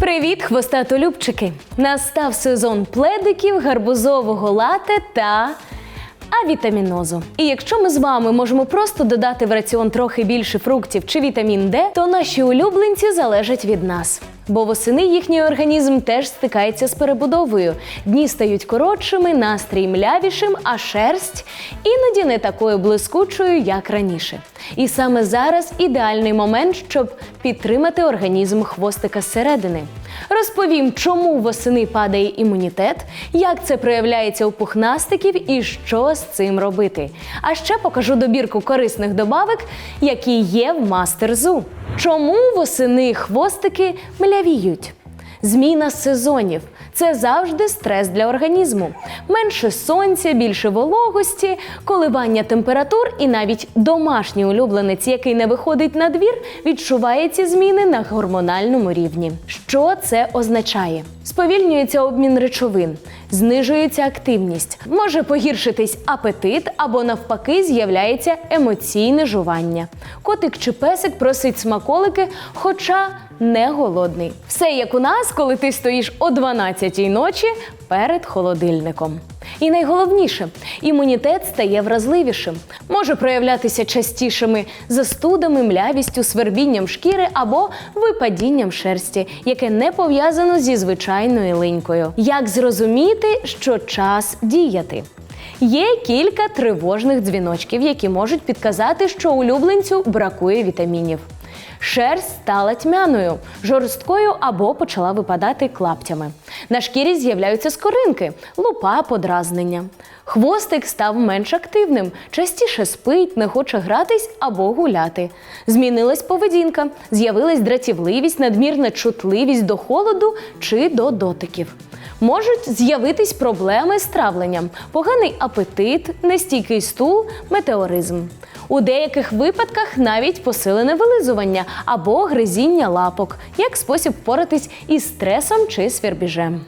Привіт, хвостатолюбчики! Настав сезон пледиків, гарбузового лате та авітамінозу. І якщо ми з вами можемо просто додати в раціон трохи більше фруктів чи вітамін Д, то наші улюбленці залежать від нас. Бо восени їхній організм теж стикається з перебудовою. Дні стають коротшими, настрій млявішим, а шерсть іноді не такою блискучою, як раніше. І саме зараз ідеальний момент, щоб підтримати організм хвостика зсередини. Розповім, чому восени падає імунітет, як це проявляється у пухнастиків і що з цим робити. А ще покажу добірку корисних добавок, які є в мастерзу. Чому восени хвостики млявіють? Зміна сезонів це завжди стрес для організму. Менше сонця, більше вологості, коливання температур і навіть домашній улюбленець, який не виходить на двір, відчуває ці зміни на гормональному рівні. Що це означає? Сповільнюється обмін речовин, знижується активність, може погіршитись апетит або навпаки з'являється емоційне жування. Котик чи песик просить смаколики, хоча не голодний. Все як у нас, коли ти стоїш о 12-й ночі перед холодильником. І найголовніше, імунітет стає вразливішим, може проявлятися частішими застудами, млявістю, свербінням шкіри або випадінням шерсті, яке не пов'язано зі звичайною линькою. Як зрозуміти, що час діяти? Є кілька тривожних дзвіночків, які можуть підказати, що улюбленцю бракує вітамінів. Шерсть стала тьмяною, жорсткою або почала випадати клаптями. На шкірі з'являються скоринки, лупа, подразнення. Хвостик став менш активним, частіше спить, не хоче гратись або гуляти. Змінилась поведінка, з'явилась дратівливість, надмірна чутливість до холоду чи до дотиків. Можуть з'явитись проблеми з травленням, поганий апетит, нестійкий стул, метеоризм. У деяких випадках навіть посилене вилизування або гризіння лапок, як спосіб впоратись із стресом чи свербіжем.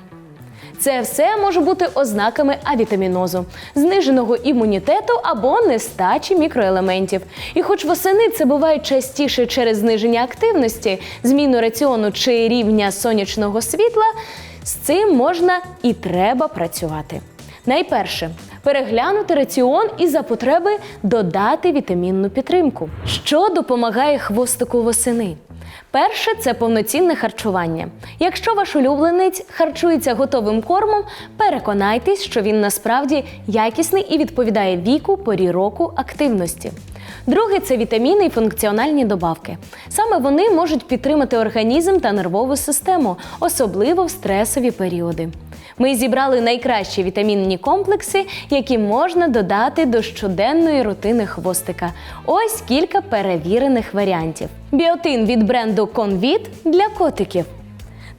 Це все може бути ознаками авітамінозу, зниженого імунітету або нестачі мікроелементів. І хоч восени це буває частіше через зниження активності, зміну раціону чи рівня сонячного світла, з цим можна і треба працювати. Найперше переглянути раціон і за потреби додати вітамінну підтримку, що допомагає хвостику восени. Перше це повноцінне харчування. Якщо ваш улюбленець харчується готовим кормом, переконайтесь, що він насправді якісний і відповідає віку, порі року, активності. Друге це вітаміни і функціональні добавки. Саме вони можуть підтримати організм та нервову систему, особливо в стресові періоди. Ми зібрали найкращі вітамінні комплекси, які можна додати до щоденної рутини хвостика. Ось кілька перевірених варіантів. Біотин від бренду Convit для котиків.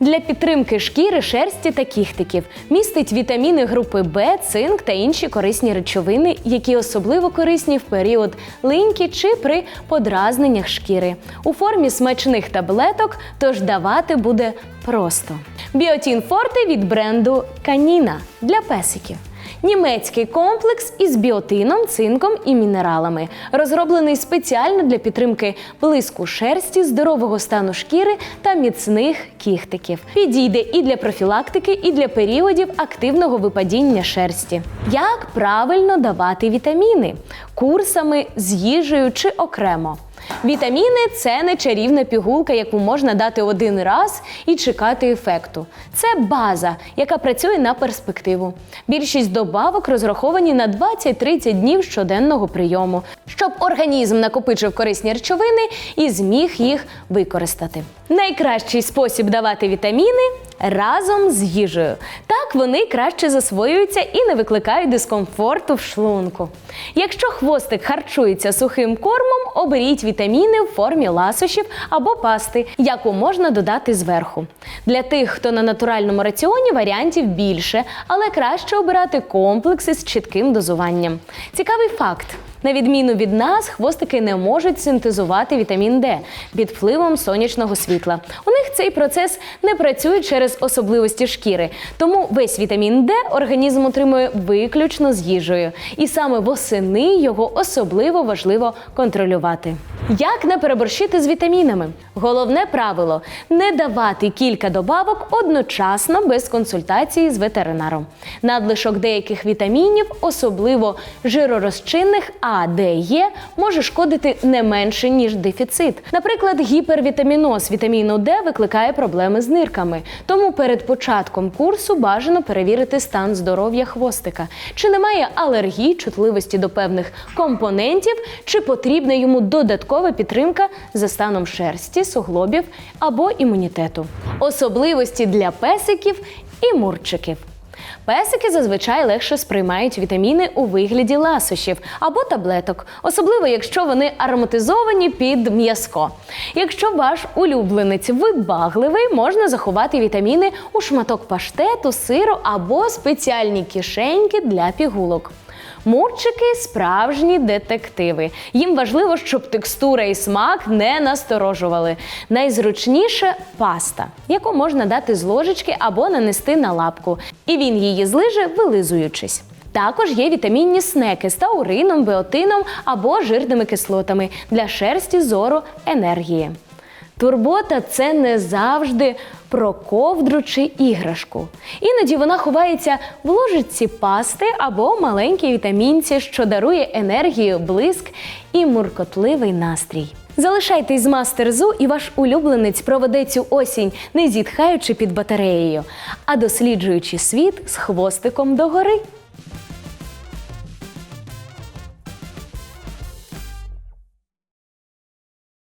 Для підтримки шкіри, шерсті та кіхтиків містить вітаміни групи Б, цинк та інші корисні речовини, які особливо корисні в період линьки чи при подразненнях шкіри. У формі смачних таблеток, тож давати буде просто. Біотін Форте від бренду Каніна для песиків. Німецький комплекс із біотином, цинком і мінералами, розроблений спеціально для підтримки блиску шерсті, здорового стану шкіри та міцних кіхтиків. Підійде і для профілактики, і для періодів активного випадіння шерсті. Як правильно давати вітаміни курсами з їжею чи окремо? Вітаміни це не чарівна пігулка, яку можна дати один раз і чекати ефекту. Це база, яка працює на перспективу. Більшість добавок розраховані на 20-30 днів щоденного прийому, щоб організм накопичив корисні речовини і зміг їх використати. Найкращий спосіб давати вітаміни разом з їжею. Так вони краще засвоюються і не викликають дискомфорту в шлунку. Якщо хвостик харчується сухим кормом, оберіть вітаміни в формі ласощів або пасти, яку можна додати зверху. Для тих, хто на натуральному раціоні, варіантів більше, але краще обирати комплекси з чітким дозуванням. Цікавий факт. На відміну від нас, хвостики не можуть синтезувати вітамін Д під впливом сонячного світла. У них цей процес не працює через особливості шкіри, тому весь вітамін Д організм отримує виключно з їжею. І саме восени його особливо важливо контролювати. Як не переборщити з вітамінами? Головне правило не давати кілька добавок одночасно без консультації з ветеринаром. Надлишок деяких вітамінів, особливо жиророзчинних А, Д, Е, може шкодити не менше ніж дефіцит. Наприклад, гіпервітаміноз вітаміну Д викликає проблеми з нирками. Тому перед початком курсу бажано перевірити стан здоров'я хвостика, чи немає алергії, чутливості до певних компонентів, чи потрібна йому додаткова підтримка за станом шерсті, суглобів або імунітету. Особливості для песиків і мурчиків. Песики зазвичай легше сприймають вітаміни у вигляді ласощів або таблеток, особливо якщо вони ароматизовані під м'язко. Якщо ваш улюбленець вибагливий, можна заховати вітаміни у шматок паштету, сиру або спеціальні кишеньки для пігулок. Мурчики справжні детективи. Їм важливо, щоб текстура і смак не насторожували. Найзручніше паста, яку можна дати з ложечки або нанести на лапку. І він її злиже, вилизуючись. Також є вітамінні снеки з таурином, біотином або жирними кислотами для шерсті, зору, енергії. Турбота це не завжди про ковдру чи іграшку. Іноді вона ховається в ложиці пасти або маленькій вітамінці, що дарує енергію, блиск і муркотливий настрій. Залишайтесь з мастерзу, і ваш улюбленець проведе цю осінь, не зітхаючи під батареєю, а досліджуючи світ з хвостиком догори.